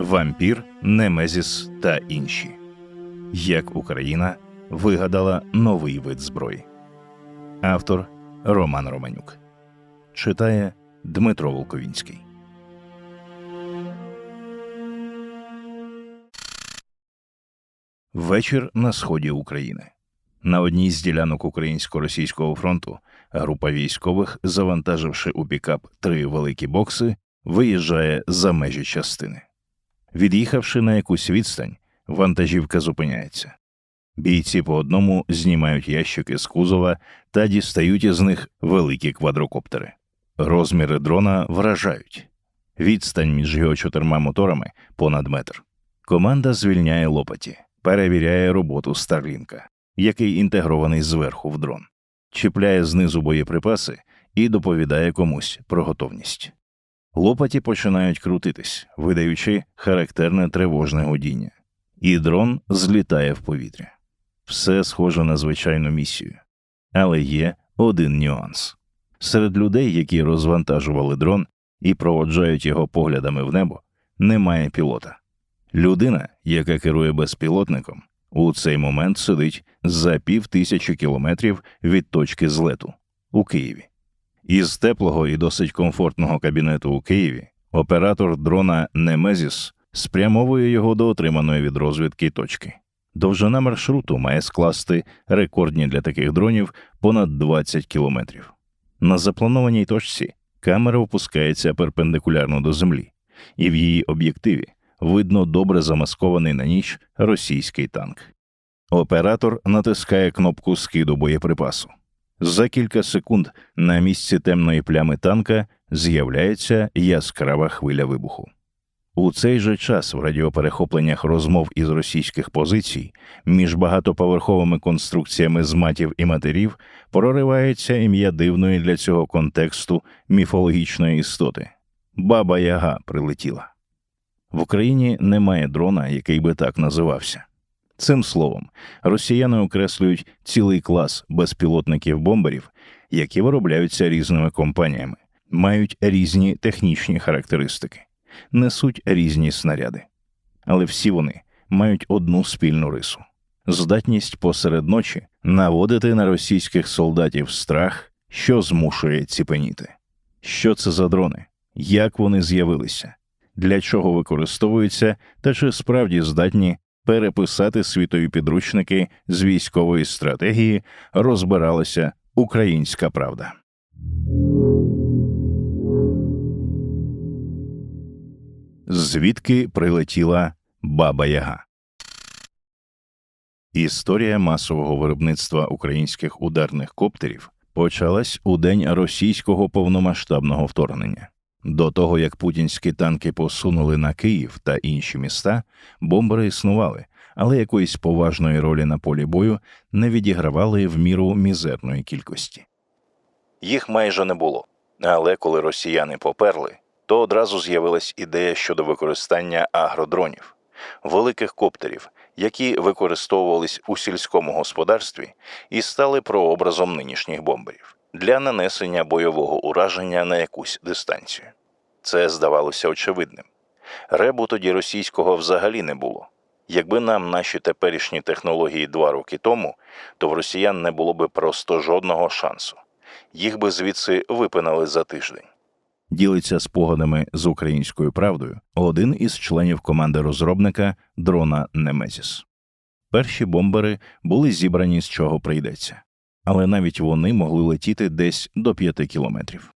Вампір, Немезіс та інші. Як Україна вигадала новий вид зброї. Автор Роман Романюк. Читає Дмитро Волковінський. Вечір на сході України. На одній з ділянок українсько-російського фронту група військових, завантаживши у пікап три великі бокси, виїжджає за межі частини. Від'їхавши на якусь відстань, вантажівка зупиняється. Бійці по одному знімають ящики з кузова та дістають із них великі квадрокоптери. Розміри дрона вражають. Відстань між його чотирма моторами понад метр. Команда звільняє лопаті, перевіряє роботу Старлінка, який інтегрований зверху в дрон, чіпляє знизу боєприпаси і доповідає комусь про готовність. Лопаті починають крутитись, видаючи характерне тривожне гудіння, і дрон злітає в повітря. Все схоже на звичайну місію. Але є один нюанс. Серед людей, які розвантажували дрон і проводжають його поглядами в небо, немає пілота. Людина, яка керує безпілотником, у цей момент сидить за пів тисячі кілометрів від точки злету у Києві. Із теплого і досить комфортного кабінету у Києві оператор дрона Немезіс спрямовує його до отриманої від розвідки точки. Довжина маршруту має скласти рекордні для таких дронів понад 20 кілометрів. На запланованій точці камера опускається перпендикулярно до землі, і в її об'єктиві видно добре замаскований на ніч російський танк. Оператор натискає кнопку скиду боєприпасу. За кілька секунд на місці темної плями танка з'являється яскрава хвиля вибуху. У цей же час в радіоперехопленнях розмов із російських позицій між багатоповерховими конструкціями з матів і матерів проривається ім'я дивної для цього контексту міфологічної істоти. Баба Яга прилетіла. В Україні немає дрона, який би так називався. Цим словом, росіяни окреслюють цілий клас безпілотників-бомберів, які виробляються різними компаніями, мають різні технічні характеристики, несуть різні снаряди. Але всі вони мають одну спільну рису здатність посеред ночі наводити на російських солдатів страх, що змушує ціпеніти. Що це за дрони? Як вони з'явилися? Для чого використовуються та чи справді здатні переписати світові підручники з військової стратегії розбиралася Українська Правда. Звідки прилетіла Баба Яга? Історія масового виробництва українських ударних коптерів почалась у день російського повномасштабного вторгнення. До того як путінські танки посунули на Київ та інші міста, бомбери існували, але якоїсь поважної ролі на полі бою не відігравали в міру мізерної кількості. Їх майже не було. Але коли росіяни поперли, то одразу з'явилась ідея щодо використання агродронів, великих коптерів, які використовувались у сільському господарстві і стали прообразом нинішніх бомберів для нанесення бойового ураження на якусь дистанцію. Це здавалося очевидним. Ребу тоді російського взагалі не було. Якби нам наші теперішні технології два роки тому, то в росіян не було би просто жодного шансу. Їх би звідси випинали за тиждень. Ділиться спогадами з українською правдою один із членів команди розробника дрона Немезіс. Перші бомбери були зібрані з чого прийдеться, але навіть вони могли летіти десь до 5 кілометрів.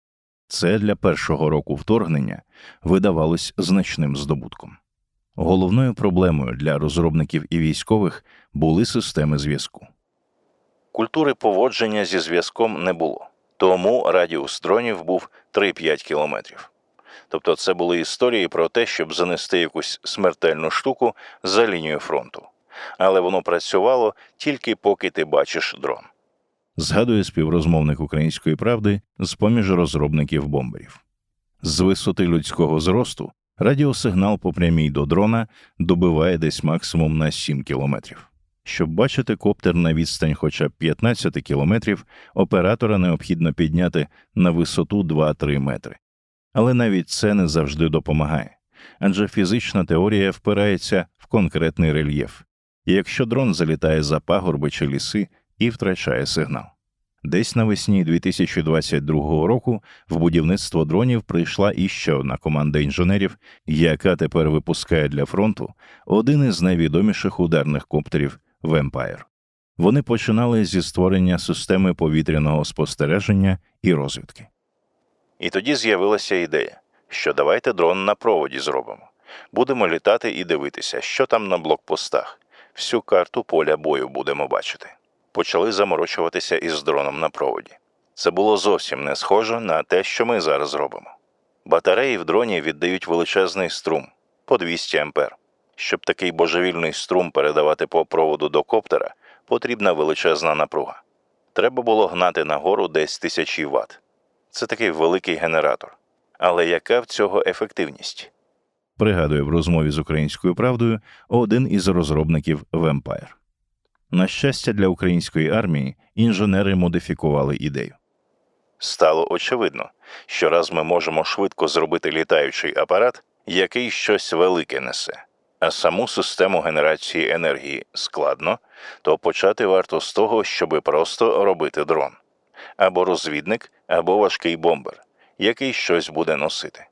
Це для першого року вторгнення видавалось значним здобутком. Головною проблемою для розробників і військових були системи зв'язку. Культури поводження зі зв'язком не було, тому радіус дронів був 3-5 кілометрів. Тобто це були історії про те, щоб занести якусь смертельну штуку за лінію фронту. Але воно працювало тільки поки ти бачиш дрон. Згадує співрозмовник української правди з поміж розробників бомберів. З висоти людського зросту радіосигнал по прямій до дрона добиває десь максимум на 7 кілометрів. Щоб бачити коптер на відстань хоча б 15 кілометрів, оператора необхідно підняти на висоту 2-3 метри. Але навіть це не завжди допомагає, адже фізична теорія впирається в конкретний рельєф, і якщо дрон залітає за пагорби чи ліси і втрачає сигнал. Десь навесні 2022 року в будівництво дронів прийшла іще одна команда інженерів, яка тепер випускає для фронту один із найвідоміших ударних коптерів Вемпайр. Вони починали зі створення системи повітряного спостереження і розвідки. І тоді з'явилася ідея, що давайте дрон на проводі зробимо. Будемо літати і дивитися, що там на блокпостах. Всю карту поля бою будемо бачити. Почали заморочуватися із дроном на проводі. Це було зовсім не схоже на те, що ми зараз робимо. Батареї в дроні віддають величезний струм по 200 ампер. Щоб такий божевільний струм передавати по проводу до коптера, потрібна величезна напруга. Треба було гнати нагору десь тисячі ватт. Це такий великий генератор. Але яка в цього ефективність? Пригадує в розмові з українською правдою один із розробників Vampire. На щастя, для української армії інженери модифікували ідею. Стало очевидно, що раз ми можемо швидко зробити літаючий апарат, який щось велике несе, а саму систему генерації енергії складно, то почати варто з того, щоби просто робити дрон або розвідник, або важкий бомбер, який щось буде носити.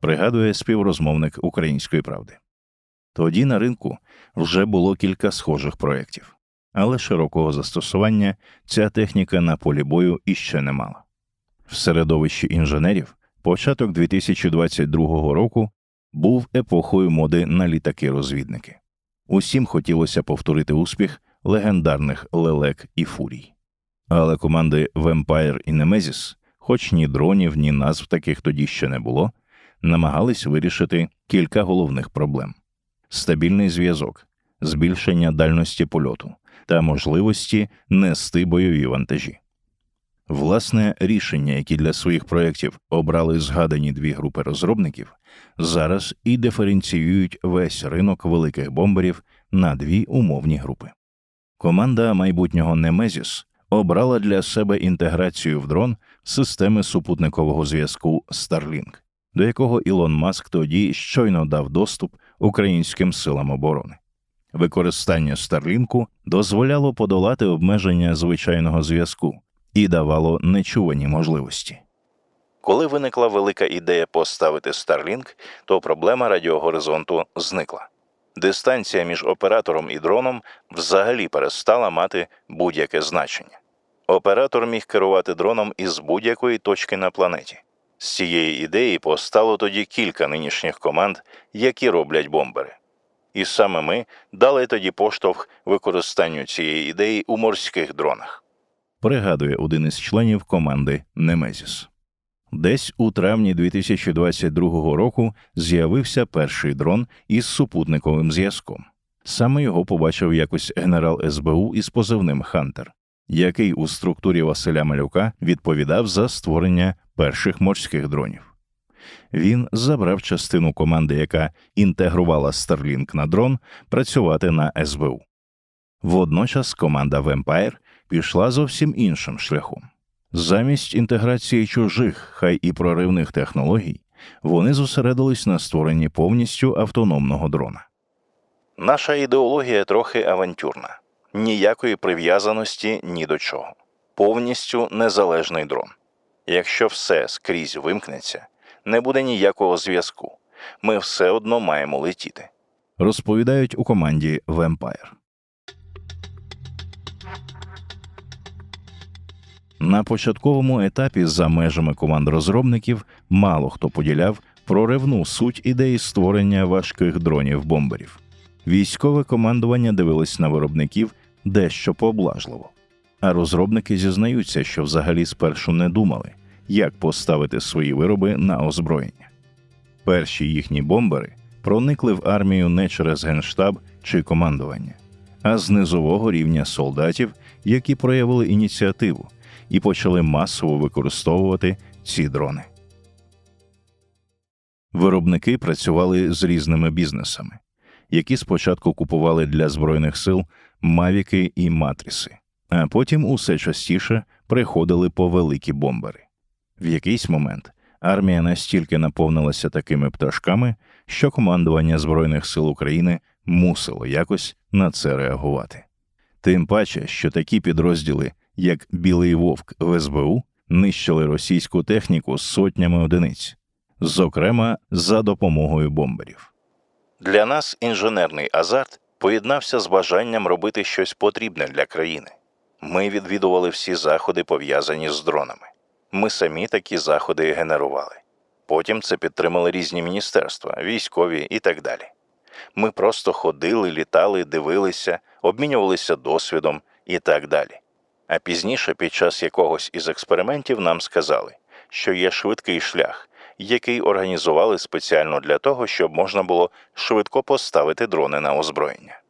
Пригадує співрозмовник української правди. Тоді на ринку вже було кілька схожих проєктів, але широкого застосування ця техніка на полі бою іще не мала. В середовищі інженерів початок 2022 року був епохою моди на літаки-розвідники. Усім хотілося повторити успіх легендарних лелек і фурій. Але команди Vampire і Nemesis, хоч ні дронів, ні назв таких тоді ще не було, намагались вирішити кілька головних проблем: стабільний зв'язок, збільшення дальності польоту та можливості нести бойові вантажі. Власне, рішення, які для своїх проєктів обрали згадані дві групи розробників, зараз і диференціюють весь ринок великих бомберів на дві умовні групи. Команда майбутнього Nemesis обрала для себе інтеграцію в дрон системи супутникового зв'язку Starlink, до якого Ілон Маск тоді щойно дав доступ українським силам оборони. Використання Старлінку дозволяло подолати обмеження звичайного зв'язку і давало нечувані можливості. Коли виникла велика ідея поставити Starlink, то проблема радіогоризонту зникла. Дистанція між оператором і дроном взагалі перестала мати будь-яке значення. Оператор міг керувати дроном із будь-якої точки на планеті. З цієї ідеї постало тоді кілька нинішніх команд, які роблять бомбери. І саме ми дали тоді поштовх використанню цієї ідеї у морських дронах. Пригадує один із членів команди Немезіс. Десь у травні 2022 року з'явився перший дрон із супутниковим зв'язком. Саме його побачив якось генерал СБУ із позивним Хантер, який у структурі Василя Малюка відповідав за створення перших морських дронів. Він забрав частину команди, яка інтегрувала Starlink на дрон, працювати на СБУ. Водночас команда Vampire пішла зовсім іншим шляхом. Замість інтеграції чужих, хай і проривних технологій, вони зосередились на створенні повністю автономного дрона. Наша ідеологія трохи авантюрна, ніякої прив'язаності ні до чого, повністю незалежний дрон. Якщо все скрізь вимкнеться, не буде ніякого зв'язку. Ми все одно маємо летіти. Розповідають у команді Vampire. На початковому етапі за межами команд розробників мало хто поділяв проривну суть ідеї створення важких дронів бомберів. Військове командування дивилось на виробників дещо поблажливо, а розробники зізнаються, що взагалі спершу не думали, як поставити свої вироби на озброєння. Перші їхні бомбери проникли в армію не через генштаб чи командування, а з низового рівня солдатів, які проявили ініціативу і почали масово використовувати ці дрони. Виробники працювали з різними бізнесами, які спочатку купували для збройних сил мавіки і матріси, а потім усе частіше приходили по великі бомбери. В якийсь момент армія настільки наповнилася такими пташками, що командування Збройних сил України мусило якось на це реагувати. Тим паче, що такі підрозділи, як Білий Вовк в СБУ, нищили російську техніку сотнями одиниць, зокрема за допомогою бомберів. Для нас інженерний азарт поєднався з бажанням робити щось потрібне для країни. Ми відвідували всі заходи, пов'язані з дронами. Ми самі такі заходи генерували. Потім це підтримали різні міністерства, військові і так далі. Ми просто ходили, літали, дивилися, обмінювалися досвідом і так далі. А пізніше, під час якогось із експериментів, нам сказали, що є швидкий шлях, який організували спеціально для того, щоб можна було швидко поставити дрони на озброєння.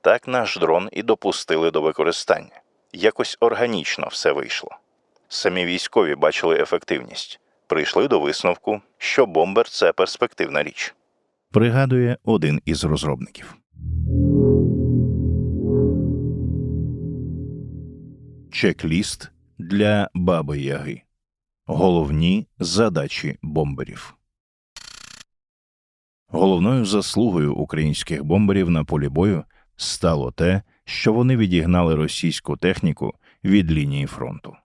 Так наш дрон і допустили до використання. Якось органічно все вийшло. Самі військові бачили ефективність, прийшли до висновку, що бомбер це перспективна річ. Пригадує один із розробників. Чек-ліст для Баби Яги. Головні задачі бомберів. Головною заслугою українських бомберів на полі бою стало те, що вони відігнали російську техніку від лінії фронту.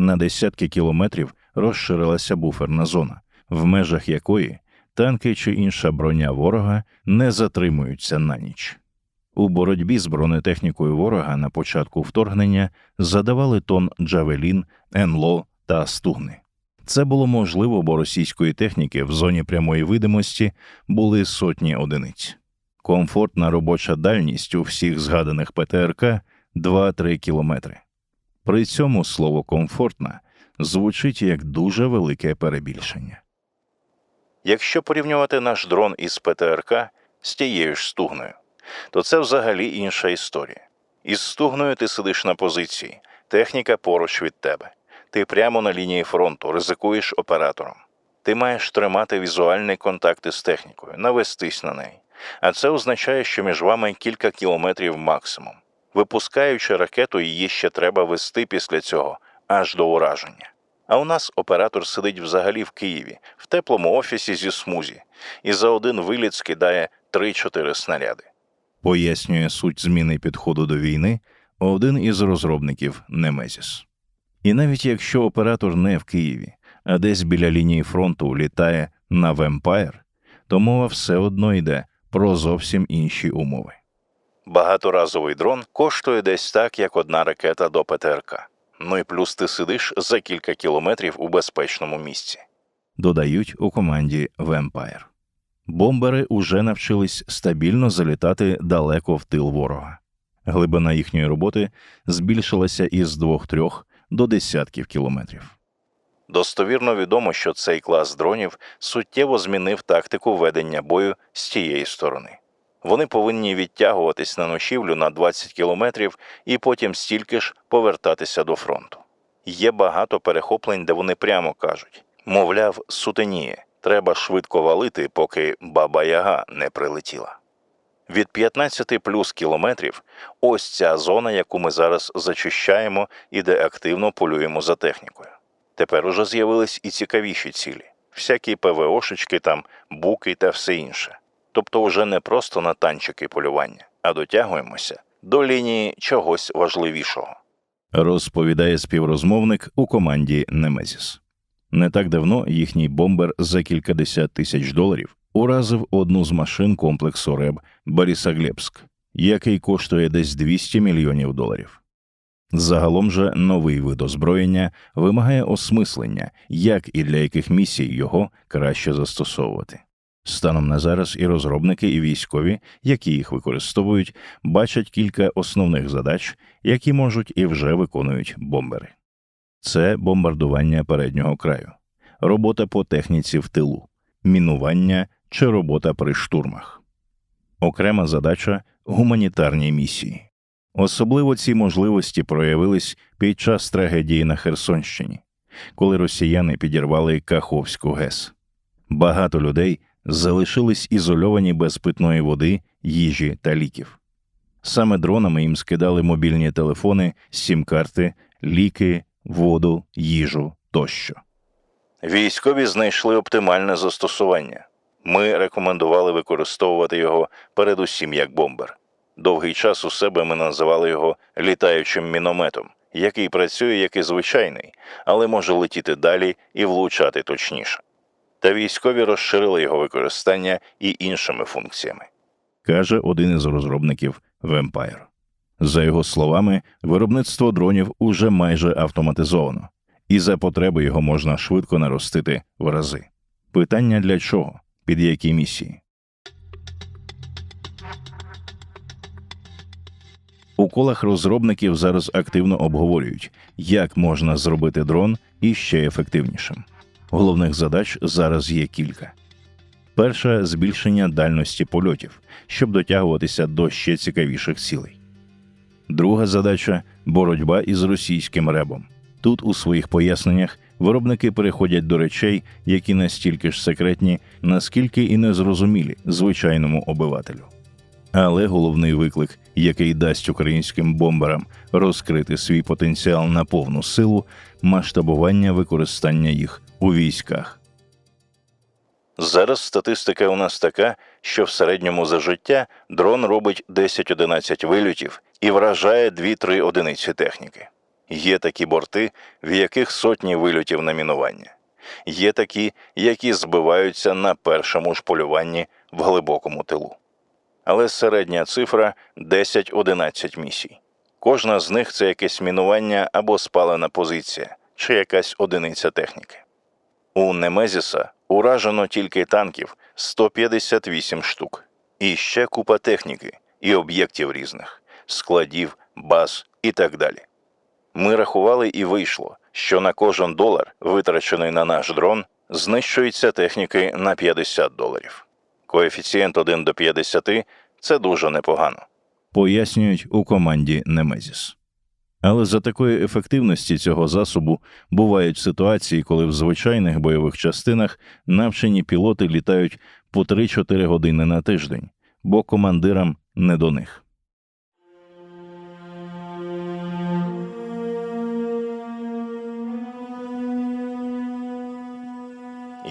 На десятки кілометрів розширилася буферна зона, в межах якої танки чи інша броня ворога не затримуються на ніч. У боротьбі з бронетехнікою ворога на початку вторгнення задавали тон Джавелін, НЛО та Стугни. Це було можливо, бо російської техніки в зоні прямої видимості були сотні одиниць. Комфортна робоча дальність у всіх згаданих ПТРК 2-3 кілометри. При цьому слово комфортна звучить як дуже велике перебільшення. Якщо порівнювати наш дрон із ПТРК з тією ж стугною, то це взагалі інша історія. Із стугною ти сидиш на позиції, техніка поруч від тебе. Ти прямо на лінії фронту ризикуєш оператором. Ти маєш тримати візуальний контакт із технікою, навестись на неї. А це означає, що між вами кілька кілометрів максимум. Випускаючи ракету, її ще треба вести після цього аж до ураження. А у нас оператор сидить взагалі в Києві, в теплому офісі зі смузі, і за один виліт скидає 3-4 снаряди. Пояснює суть зміни підходу до війни один із розробників Немезіс. І навіть якщо оператор не в Києві, а десь біля лінії фронту літає на Вемпайр, то мова все одно йде про зовсім інші умови. Багаторазовий дрон коштує десь так, як одна ракета до ПТРК. Ну і плюс ти сидиш за кілька кілометрів у безпечному місці. Додають у команді Vampire. Бомбери уже навчились стабільно залітати далеко в тил ворога. Глибина їхньої роботи збільшилася із 2-3 до десятків кілометрів. Достовірно відомо, що цей клас дронів суттєво змінив тактику ведення бою з тієї сторони. Вони повинні відтягуватись на ночівлю на 20 кілометрів і потім стільки ж повертатися до фронту. Є багато перехоплень, де вони прямо кажуть мовляв, сутеніє, треба швидко валити, поки баба Яга не прилетіла. Від 15 плюс кілометрів ось ця зона, яку ми зараз зачищаємо і де активно полюємо за технікою. Тепер уже з'явились і цікавіші цілі всякі ПВОшечки, там, буки та все інше тобто вже не просто на танчики полювання, а дотягуємося до лінії чогось важливішого. Розповідає співрозмовник у команді Немезіс. Не так давно їхній бомбер за кількадесят тисяч доларів уразив одну з машин комплексу РЕБ Борисоглебськ, який коштує десь 200 мільйонів доларів. Загалом же новий вид озброєння вимагає осмислення, як і для яких місій його краще застосовувати. Станом на зараз і розробники, і військові, які їх використовують, бачать кілька основних задач, які можуть і вже виконують бомбери. Це бомбардування переднього краю, робота по техніці в тилу, мінування чи робота при штурмах, окрема задача гуманітарні місії. Особливо ці можливості проявились під час трагедії на Херсонщині, коли росіяни підірвали Каховську ГЕС. Багато людей залишились ізольовані без питної води, їжі та ліків. Саме дронами їм скидали мобільні телефони, сім-карти, ліки, воду, їжу тощо. Військові знайшли оптимальне застосування. Ми рекомендували використовувати його передусім як бомбер. Довгий час у себе ми називали його літаючим мінометом, який працює як і звичайний, але може летіти далі і влучати точніше. Та військові розширили його використання і іншими функціями. каже один із розробників Vampire. За його словами, виробництво дронів уже майже автоматизовано, і за потреби його можна швидко наростити в рази. Питання для чого? Під які місії? У колах розробників зараз активно обговорюють, як можна зробити дрон іще ефективнішим. Головних задач зараз є кілька. Перша збільшення дальності польотів, щоб дотягуватися до ще цікавіших цілей. Друга задача боротьба із російським ребом. Тут у своїх поясненнях виробники переходять до речей, які настільки ж секретні, наскільки і незрозумілі звичайному обивателю. Але головний виклик, який дасть українським бомберам розкрити свій потенціал на повну силу, масштабування використання їх у військах. Зараз статистика у нас така, що в середньому за життя дрон робить 10-11 вильотів і вражає 2-3 одиниці техніки. Є такі борти, в яких сотні вильотів на мінування. Є такі, які збиваються на першому ж полюванні в глибокому тилу. Але середня цифра 10-11 місій. Кожна з них це якесь мінування або спалена позиція, чи якась одиниця техніки. У Немезіса уражено тільки танків 158 штук, і ще купа техніки і об'єктів різних, складів, баз і так далі. Ми рахували і вийшло, що на кожен долар, витрачений на наш дрон, знищується техніки на 50 доларів. Коефіцієнт 1 до 50 – це дуже непогано. Пояснюють у команді Немезіс. Але за такої ефективності цього засобу бувають ситуації, коли в звичайних бойових частинах навчені пілоти літають по 3-4 години на тиждень, бо командирам не до них.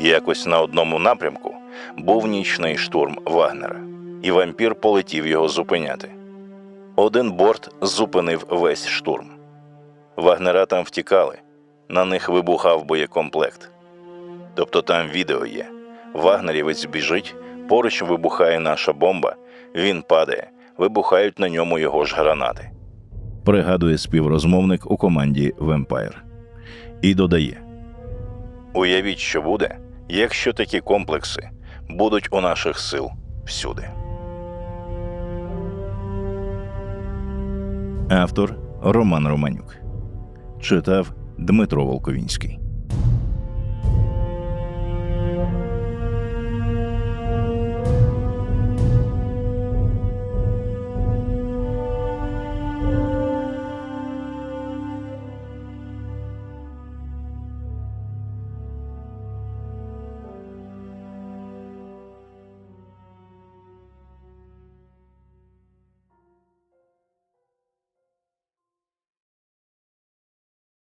Якось на одному напрямку був нічний штурм Вагнера, і вампір полетів його зупиняти. Один борт зупинив весь штурм. Вагнера там втікали, на них вибухав боєкомплект. Тобто там відео є. Вагнерівець біжить, поруч вибухає наша бомба, він падає, вибухають на ньому його ж гранати. Пригадує співрозмовник у команді Vampire. І додає: Уявіть, що буде, якщо такі комплекси будуть у наших сил всюди. Автор Роман Романюк читав Дмитро Волковінський.